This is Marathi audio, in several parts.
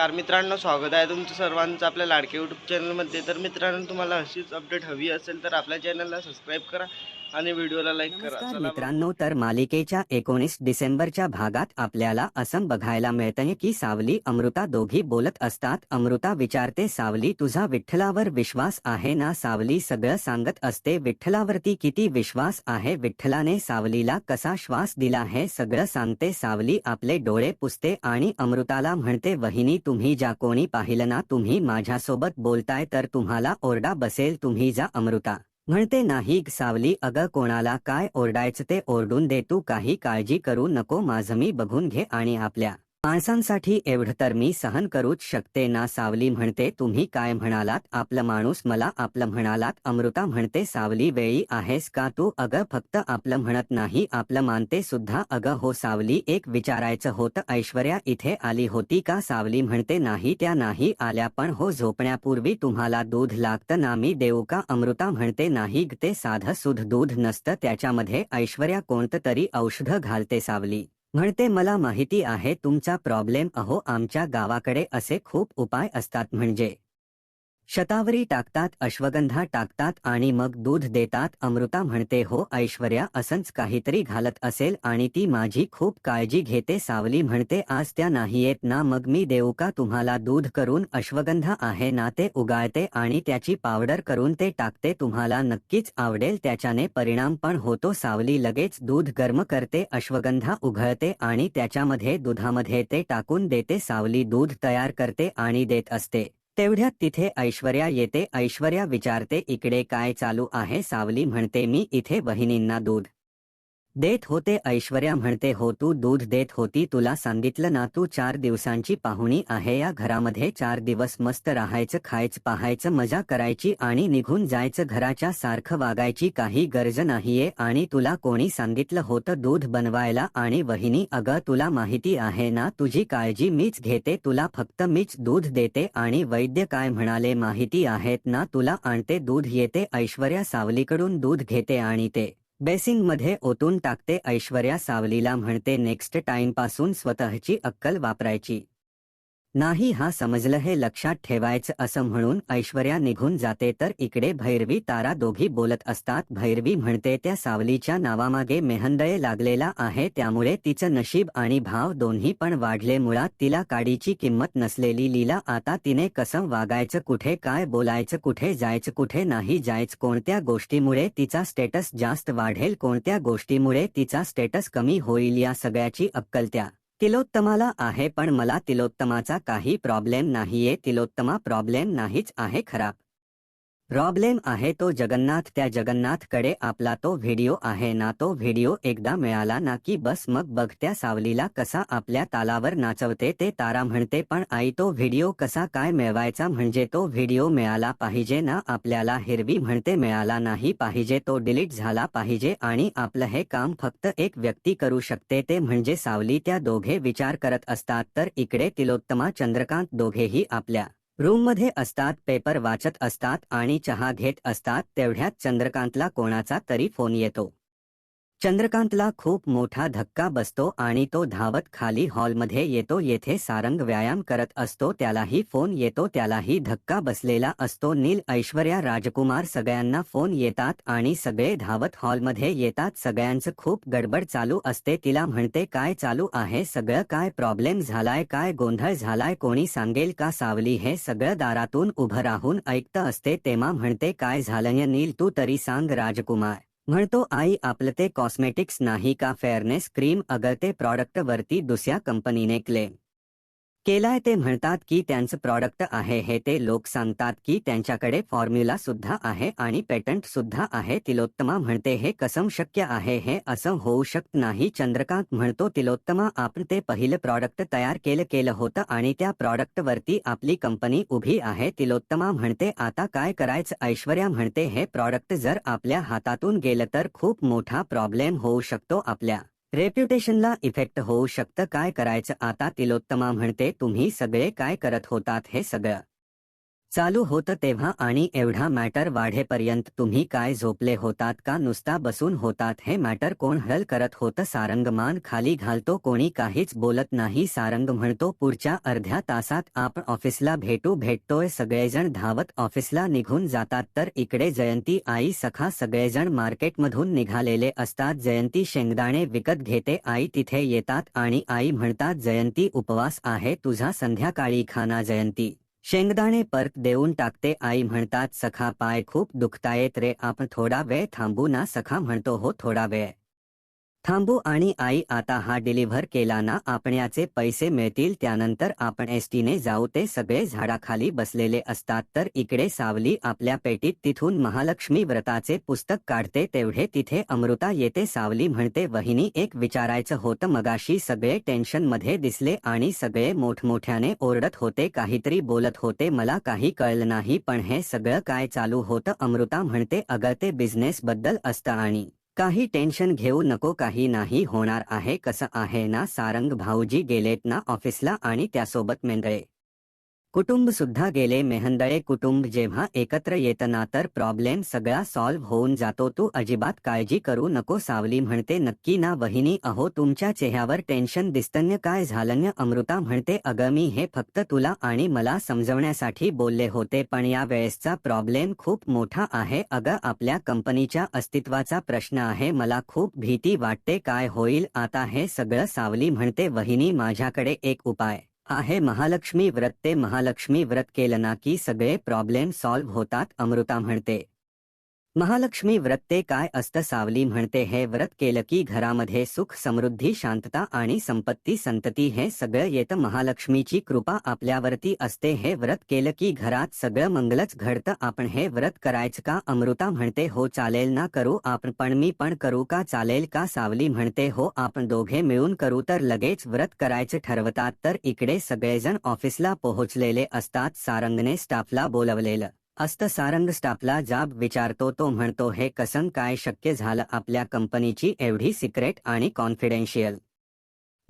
नमस्कार मित्रांनो स्वागत आहे तुमचं सर्वांचं आपल्या लाडके यूट्यूब चॅनलमध्ये तर मित्रांनो तुम्हाला अशीच अपडेट हवी असेल तर आपल्या चॅनलला सबस्क्राईब करा. आणि व्हिडिओला लाईक करा. नमस्कार चला मग. मित्रांनो तर मालिकेच्या एकोणीस डिसेंबरच्या भागात आपल्याला असं बघायला मिळतंय की सावली अमृता दोघी बोलत असतात. अमृता विचारते सावली तुझा विठ्ठलावर विश्वास आहे ना? सावली सगळं सांगत असते विठ्ठलावरती किती विश्वास आहे? विठ्ठलाने सावलीला कसा श्वास दिला हे सगळं सांगते. सावली आपले डोळे पुसते आणि अमृताला म्हणते वहिनी तुम्ही ज्या कोणी पाहिलं ना तुम्ही माझ्यासोबत बोलताय तर तुम्हाला ओरडा बसेल तुम्ही जा अमृता. म्हणते नाही सावली अगं कोणाला काय ओरडायचं ते ओरडून दे तू काही काळजी करू नको माझं मी बघून घे आणि आपल्या माणसांसाठी एवढं तर मी सहन करूच शकते ना सावली म्हणते तुम्ही काय म्हणालात? आपलं माणूस मला आपलं म्हणालात. अमृता म्हणते सावली वेळी आहेस का तू? अगं फक्त आपलं म्हणत नाही आपलं मानते सुद्धा. अगं हो सावली एक विचारायचं होतं ऐश्वर्या इथे आली होती का? सावली म्हणते नाही त्या नाही आल्या पण हो झोपण्यापूर्वी तुम्हाला दूध लागतं ना मी देऊ का? अमृता म्हणते नाही ते साधं सुध दूध नसतं त्याच्यामध्ये ऐश्वर्या कोणतं तरी औषध घालते सावली. म्हणते मला माहिती आहे तुमचा प्रॉब्लेम अहो आमच्या गावाकडे असे खूप उपाय असतात म्हणजे शतावरी टाकतात अश्वगंधा टाकतात आणि मग दूध देतात. अमृता म्हणते हो ऐश्वर्या असंच काहीतरी घालत असेल आणि ती माझी खूप काळजी घेते सावली म्हणते. आज त्या नाही येत ना मग मी देऊ का तुम्हाला दूध करून? अश्वगंधा आहे ना ते उगाळते आणि त्याची पावडर करून ते टाकते तुम्हाला नक्कीच आवडेल त्याच्याने परिणाम पण होतो. सावली लगेच दूध गर्म करते अश्वगंधा उघळते आणि त्याच्यामध्ये दुधामध्ये ते टाकून देते. सावली दूध तयार करते आणि देत असते. तेवढ्यात तिथे ऐश्वर्या येते. ऐश्वर्या विचारते इकडे काय चालू आहे? सावली म्हणते मी इथे वहिनींना दूध देत होते ऐश्वर्या म्हणते हो तू दूध देत होती तुला सांगितलं ना तू चार दिवसांची पाहुणी आहे या घरामध्ये चार दिवस मस्त राहायचं खायचं पाहायचं मजा करायची आणि निघून जायचं घराच्या सारखं वागायची काही गरज नाहीये आणि तुला कोणी सांगितलं होतं दूध बनवायला आणि वहिनी अगं तुला माहिती आहे ना तुझी काळजी मीच घेते तुला फक्त मीच दूध देते आणि वैद्य काय म्हणाले माहिती आहेत ना तुला आणते दूध येते ऐश्वर्या सावलीकडून दूध घेते आणि ते बेसिंगमध्ये ओतून टाकते ऐश्वर्या सावलीला म्हणते नेक्स्ट टाइमपासून स्वतःची अक्कल वापरायची. नाही हा समजलं हे लक्षात ठेवायचं असं म्हणून ऐश्वर्या निघून जाते तर इकडे भैरवी तारा दोघी बोलत असतात. भैरवी म्हणते त्या सावलीच्या नावामागे मेहंदय लागलेला आहे त्यामुळे तिचं नशीब आणि भाव दोन्ही पण वाढले. मुळात तिला काडीची किंमत नसलेली लीला आता तिने कसं वागायचं कुठे काय बोलायचं कुठे जायचं कुठे नाही जायचं कोणत्या गोष्टीमुळे तिचा स्टेटस जास्त वाढेल कोणत्या गोष्टीमुळे तिचा स्टेटस कमी होईल या सगळ्याची अक्कल त्या तिलोत्तमाला आहे पण मला तिलोत्तमाचा काही प्रॉब्लेम नाहीये. तिलोत्तमा प्रॉब्लेम नाहीच आहे खराब प्रॉब्लेम आहे तो जगन्नाथ त्या जगन्नाथकडे आपला तो व्हिडिओ आहे ना तो व्हिडिओ एकदा मिळाला ना की बस मग बघत्या सावलीला कसा आपल्या तालावर नाचवते ते तारा म्हणते पण आई तो व्हिडिओ कसा काय मिळवायचा म्हणजे तो व्हिडिओ मिळाला पाहिजे ना आपल्याला हिरवी म्हणते मिळाला नाही पाहिजे तो डिलीट झाला पाहिजे आणि आपलं हे काम फक्त एक व्यक्ती करू शकते ते म्हणजे सावली त्या दोघे विचार करत असतात तर इकडे तिलोत्तमा चंद्रकांत दोघेही आपल्या रूममध्ये असतात पेपर वाचत असतात आणि चहा घेत असतात तेवढ्यात चंद्रकांतला कोणाचा तरी फोन येतो. चंद्रकांतला खूप मोठा धक्का बसतो आणि तो धावत खाली हॉलमध्ये येतो येथे सारंग व्यायाम करत असतो त्यालाही फोन येतो त्यालाही धक्का बसलेला असतो. नील ऐश्वर्या राजकुमार सगळ्यांना फोन येतात आणि सगळे धावत हॉलमध्ये येतात. सगळ्यांचं खूप गडबड चालू असते. तिला म्हणते काय चालू आहे? सगळं काय प्रॉब्लेम झालाय? काय गोंधळ झालाय? कोणी सांगेल का सावली? हे सगळं दारातून उभं राहून ऐकतं असते. तेव्हा म्हणते काय झालंय? नील तू तरी सांग राजकुमार. म्हणतो आई आपलं ते कॉस्मेटिक्स नाही का फेअरनेस क्रीम अगर ते प्रॉडक्ट वरती दुसऱ्या कंपनीने क्लेम केलाय ते म्हणतात की त्यांचं प्रॉडक्ट आहे हे ते लोक सांगतात की त्यांच्याकडे फॉर्म्युला सुद्धा आहे आणि पेटंट सुद्धा आहे. तिलोत्तमा म्हणते हे कसम शक्य आहे हे असं होऊ शकत नाही. चंद्रकांत म्हणतो तिलोत्तमा आपण ते पहिलं प्रॉडक्ट तयार केलं केलं होतं आणि त्या प्रॉडक्ट वरती आपली कंपनी उभी आहे. तिलोत्तमा म्हणते आता काय करायचं? ऐश्वर्या म्हणते हे प्रॉडक्ट जर आपल्या हातातून गेलं तर खूप मोठा प्रॉब्लेम होऊ शकतो आपल्या रेप्युटेशनला इफेक्ट होऊ शकतं. काय करायचं? आता तिलोत्तमा म्हणते तुम्ही सगळे काय करत होतात हे सगळं? चालू होतं तेव्हा आणि एवढा मॅटर वाढेपर्यंत तुम्ही काय झोपले होतात का नुसता बसून होतात हे मॅटर कोण हल करत होतं? सारंगमान खाली घालतो कोणी काहीच बोलत नाही. सारंग म्हणतो पुढच्या अर्ध्या तासात आपण ऑफिसला भेटू भेटतोय सगळेजण धावत ऑफिसला निघून जातात. तर इकडे जयंती आई सखा सगळेजण मार्केटमधून निघालेले असतात. जयंती शेंगदाणे विकत घेते आई तिथे येतात आणि आई म्हणतात जयंती उपवास आहे तुझा संध्याकाळी खाना जयंती. शेंगदाणे परत देऊन टाकते आई म्हणतात सखा पाय खूप दुखतायत रे आपण थोडा वेळ थांबू ना सखा म्हणतो हो थोडा वेळ. थांबू आणि आई आता हा डिलिव्हर केला ना आपण्याचे पैसे मिळतील त्यानंतर आपण एसटीने जाऊ ते सगळे झाडाखाली बसलेले असतात तर इकडे सावली आपल्या पेटीत तिथून महालक्ष्मी व्रताचे पुस्तक काढते तेवढे तिथे अमृता येते सावली म्हणते वहिनी एक विचारायचं होतं मगाशी सगळे टेन्शनमध्ये दिसले आणि सगळे मोठमोठ्याने ओरडत होते काहीतरी बोलत होते मला काही कळलं नाही पण हे सगळं काय चालू होतं अमृता म्हणते अगं ते बिझनेस बद्दल असतं आणि काही टेन्शन घेऊ नको काही नाही होणार आहे कसं आहे ना सारंग भाऊजी गेलेत ना ऑफिसला आणि त्यासोबत मेंदळे कुटुंब सुद्धा गेले मेहंदळे कुटुंब जेव्हा एकत्र येतं ना तर प्रॉब्लेम सगळा सॉल्व्ह होऊन जातो. तू अजिबात काळजी करू नको सावली म्हणते. नक्की ना वहिनी अहो तुमच्या चेहऱ्यावर टेन्शन दिसतन्य काय झालंय अमृता म्हणते अगं मी हे फक्त तुला आणि मला समजवण्यासाठी बोलले होते पण या वेळेसचा प्रॉब्लेम खूप मोठा आहे. अगं आपल्या कंपनीच्या अस्तित्वाचा प्रश्न आहे. मला खूप भीती वाटते. काय होईल? आता हे सगळं सावली म्हणते वहिनी माझ्याकडे एक उपाय आहे. महालक्ष्मी व्रत ते महालक्ष्मी व्रत केलं ना की सगळे प्रॉब्लेम सॉल्व्ह होतात अमृता म्हणते. महालक्ष्मी व्रत ते काय असतं सावली म्हणते हे व्रत केलं की घरामध्ये सुख समृद्धी शांतता आणि संपत्ती संतती हे सगळं येतं. महालक्ष्मीची कृपा आपल्यावरती असते. हे व्रत केलं की घरात सगळं मंगलच घडतं. आपण हे व्रत करायचं का? अमृता म्हणते हो चालेल ना करू आपण पण मी पण करू का? चालेल का? सावली म्हणते हो आपण दोघे मिळून करू तर लगेच व्रत करायचं ठरवतात. तर इकडे सगळेजण ऑफिसला पोहोचलेले असतात. सारंगने स्टाफला बोलवलेलं असतं सारंग स्टाफला जाब विचारतो तो म्हणतो हे कसं काय शक्य झालं आपल्या कंपनीची एवढी सिक्रेट आणि कॉन्फिडेन्शियल?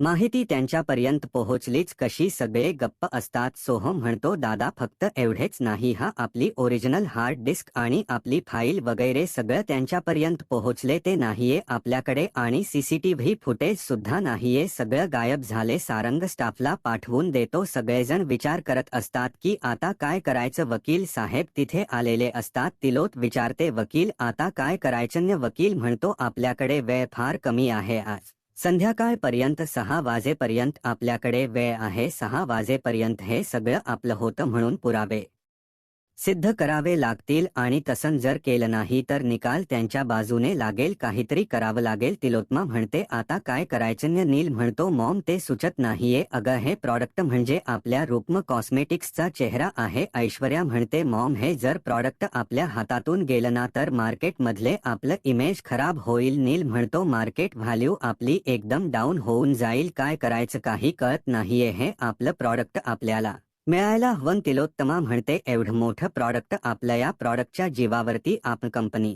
माहिती त्यांच्यापर्यंत पोहोचलीच कशी सगळे गप्प असतात सोहम म्हणतो दादा फक्त एवढेच नाही हा आपली ओरिजिनल हार्ड डिस्क आणि आपली फाईल वगैरे सगळं त्यांच्यापर्यंत पोहोचले ते नाहीये आपल्याकडे आणि सीसीटीव्ही फुटेज सुद्धा नाहीये सगळं गायब झाले सारंग स्टाफला पाठवून देतो सगळेजण विचार करत असतात की आता काय करायचं वकील साहेब तिथे आलेले असतात तिलोत विचारते वकील आता काय करायचं? वकील म्हणतो आपल्याकडे वेळ फार कमी आहे आज. संध्याकाळपर्यंत सहा वाजेपर्यंत आपल्याकडे वेळ आहे सहा वाजेपर्यंत हे सगळं आपलं होतं म्हणून पुरावे. सिद्ध करावे लागतील आणि तसं जर केलं नाही तर निकाल त्यांच्या बाजूने लागेल काहीतरी करावं लागेल. तिलोत्मा म्हणते आता काय करायचं? नील म्हणतो मॉम ते सुचत नाहीये. अगं हे प्रॉडक्ट म्हणजे आपल्या रुक्म कॉस्मेटिक्सचा चेहरा आहे. ऐश्वर्या म्हणते मॉम हे जर प्रॉडक्ट आपल्या हातातून गेलं ना तर मार्केट मधले आपलं इमेज खराब होईल. नील म्हणतो मार्केट व्हॅल्यू आपली एकदम डाऊन होऊन जाईल. काय करायचं काही कळत नाहीये. हे आपलं प्रॉडक्ट आपल्याला मिळायला हवन तिलोत्तमा म्हणते एवढं मोठं प्रॉडक्ट आपल्या या प्रॉडक्टच्या जीवावरती आपण कंपनी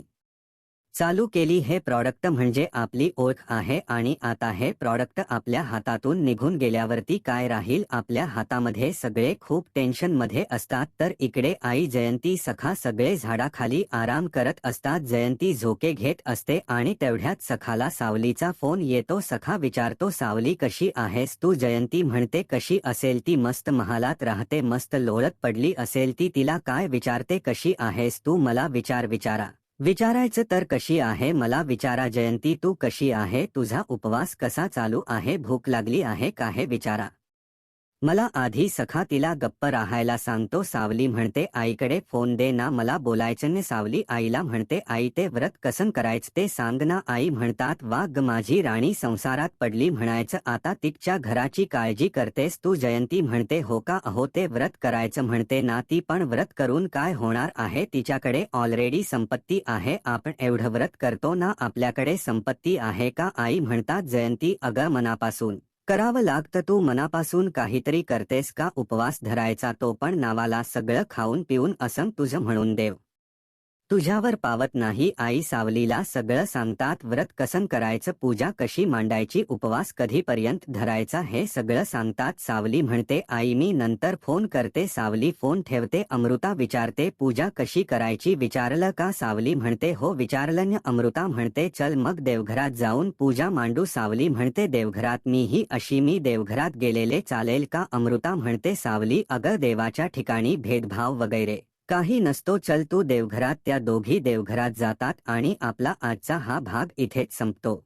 चालू केली हे प्रॉडक्ट म्हणजे आपली ओळख आहे आणि आता हे प्रॉडक्ट आपल्या हातातून निघून गेल्यावरती काय राहील? आपल्या हातामध्ये सगळे खूप टेन्शनमध्ये असतात तर इकडे आई जयंती सखा सगळे झाडाखाली आराम करत असतात. जयंती झोके घेत असते आणि तेवढ्यात सखाला सावलीचा फोन येतो. सखा विचारतो सावली कशी आहेस? तू जयंती म्हणते कशी असेल? ती मस्त महालात राहते मस्त लोळत पडली असेल ती तिला काय विचारते? कशी आहेस? तू मला विचार विचारा. विचारायचं तर कशी आहे? मला विचारा जयंती तू कशी आहे? तुझा उपवास कसा चालू आहे? भूक लागली आहे का? हे विचारा. मला आधी सखा तिला गप्प राहायला सांगतो सावली म्हणते आईकडे फोन दे ना मला बोलायचं ने सावली आईला म्हणते आई ते व्रत कसं करायचं ते सांग ना. आई म्हणतात वा ग माझी राणी संसारात पडली म्हणायचं आता तिच्या घराची काळजी करतेस तू. जयंती म्हणते हो का अहो ते व्रत करायचं म्हणते ना ती पण व्रत करून काय होणार आहे? तिच्याकडे ऑलरेडी संपत्ती आहे आपण एवढं व्रत करतो ना आपल्याकडे संपत्ती आहे का? आई म्हणतात जयंती अगं मनापासून. करावं लागतं तू मनापासून काहीतरी करतेस का? उपवास धरायचा तो पण नावाला सगळं खाऊन पिऊन असं तुझं म्हणून देव. तुझ्यावर पावत नाही आई सावलीला सगळं सांगतात व्रत कसन करायचं पूजा कशी मांडायची उपवास कधीपर्यंत धरायचा हे सगळं सांगतात सावली म्हणते आई मी नंतर फोन करते सावली फोन ठेवते अमृता विचारते पूजा कशी करायची विचारलं का सावली म्हणते हो विचारलं अमृता म्हणते चल मग देवघरात जाऊन पूजा मांडू सावली म्हणते देवघरात मीही अशी मी देवघरात गेलेले चालेल का अमृता म्हणते सावली अगं देवाच्या ठिकाणी भेदभाव वगैरे काही नसतो चल तू देवघरात त्या दोघी देवघरात जातात आणि आपला आजचा हा भाग इथेच संपतो.